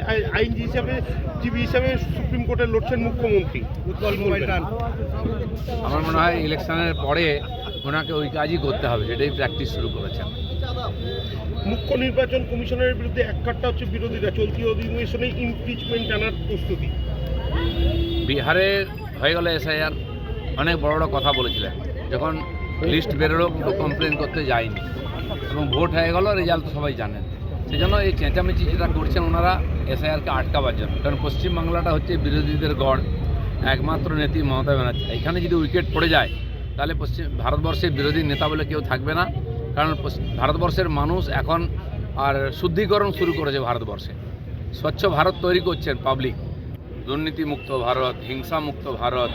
I- আইনজীবী হিসাবে জীবী হিসাবে সুপ্রিম কোর্টে লড়ছেন মুখ্যমন্ত্রী। উৎপল আমার মনে হয় ইলেকশনের পরে ওনাকে ওই কাজই করতে হবে সেটাই প্র্যাকটিস শুরু করেছেন। মুখ্য নির্বাচন কমিশনের বিরুদ্ধে এক কাটটা হচ্ছে বিরোধীরা চলতি অধিবেশনে ইমপিচমেন্ট আনার প্রস্তুতি। বিহারে হয়ে গেল এসআইআর অনেক বড় বড় কথা বলেছিলেন যখন লিস্ট বেরোলো কমপ্লেন করতে যায়নি। এবং ভোট হয়ে গেল রেজাল্ট তো সবাই জানেন। সেই জন্য এই চেঁচামেচি যেটা করছেন ওনারা এসআইআরকে আটকাবার জন্য। কারণ পশ্চিমবাংলাটা হচ্ছে বিরোধীদের গড়, একমাত্র নেত্রী মমতা ব্যানার্জি। এখানে যদি উইকেট পড়ে যায়, তাহলে পশ্চিম, ভারতবর্ষের বিরোধী নেতা বলে কেউ থাকবে না। কারণ ভারতবর্ষের মানুষ এখন আর শুদ্ধিকরণ শুরু করেছে ভারতবর্ষে। স্বচ্ছ ভারত তৈরি করছেন পাবলিক। দুর্নীতিমুক্ত ভারত, হিংসামুক্ত ভারত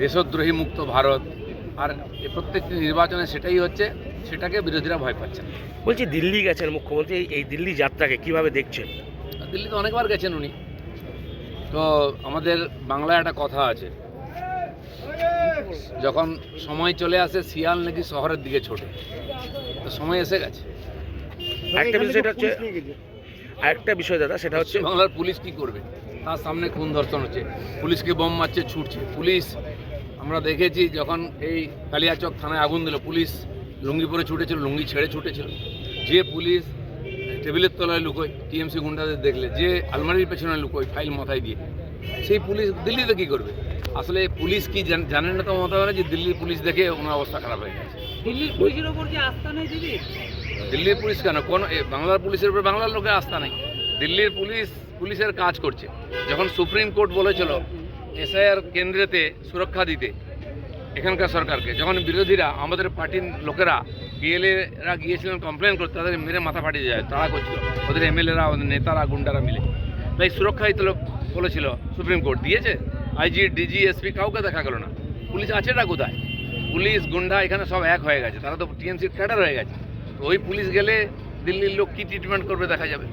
দেশদ্রোহী মুক্ত ভারত। আর প্রত্যেকটি নির্বাচনে সেটাই হচ্ছে সেটাকে বিরোধীরা ভয় পাচ্ছেন বলছি দিল্লি গেছেন মুখ্যমন্ত্রী এই- এই দিল্লি যাত্রাকে কীভাবে দেখছেন? দিল্লিতে অনেকবার গেছেন উনি। তো আমাদের বাংলায় একটা কথা আছে। যখন সময় চলে আসে শিয়াল নাকি শহরের দিকে ছোটে। তো সময় এসে গেছে। একটা বিষয় সেটা হচ্ছে আরেকটা বিষয় দাদা সেটা হচ্ছে বাংলার পুলিশ কি করবে? তার সামনে খুন ধর্ষণ হচ্ছে। পুলিশকে বোম মারছে ছুটছে। পুলিশ আমরা দেখেছি যখন এই কালিয়াচক থানায় আগুন দিল পুলিশ লুঙ্গি পরে ছুটেছিল লুঙ্গি ছেড়ে ছুটেছিল। যে পুলিশ টেবিলের তলায় লুকোয় টিএমসি গুন্ডাদের দেখলে যে আলমারির পেছনে লুকোয় ফাইল মাথায় দিয়ে সেই পুলিশ দিল্লিতে কি করবে? আসলে পুলিশ কি জান- জানেন না তো মতো যে দিল্লির পুলিশ দেখে ওনার অবস্থা খারাপ হয়ে গেছে। দিল্লির পুলিশের ওপর কি আস্থা নেই দিদি? দিল্লির পুলিশ কেন? কোন বাংলার পুলিশের উপর বাংলার লোকের আস্থা নেই। দিল্লির পুলিশ পুলিশের কাজ করছে। যখন সুপ্রিম কোর্ট বলেছিল এসআইআর কেন্দ্রেতে সুরক্ষা দিতে এখানকার সরকারকে। যখন বিরোধীরা আমাদের পার্টির লোকেরা পিএলএরা গিয়েছিলেন কমপ্লেন করতে, তাদের মেরে মাথা ফাটিয়ে যায়, তারা করছিল। ওদের এমএলএরা, ওদের নেতারা, গুন্ডারা মিলে। তাই সুরক্ষা লোক বলেছিল, সুপ্রিম কোর্ট দিয়েছে? আইজি, ডিজি, এসপি কাউকে দেখা গেল না। পুলিশ আছেটা কোথায়? পুলিশ, গুন্ডা এখানে সব এক হয়ে গেছে। তারা তো টিএমসির ক্যাডার হয়ে গেছে। তো ওই পুলিশ গেলে দিল্লির লোক কী ট্রিটমেন্ট করবে দেখা যাবে।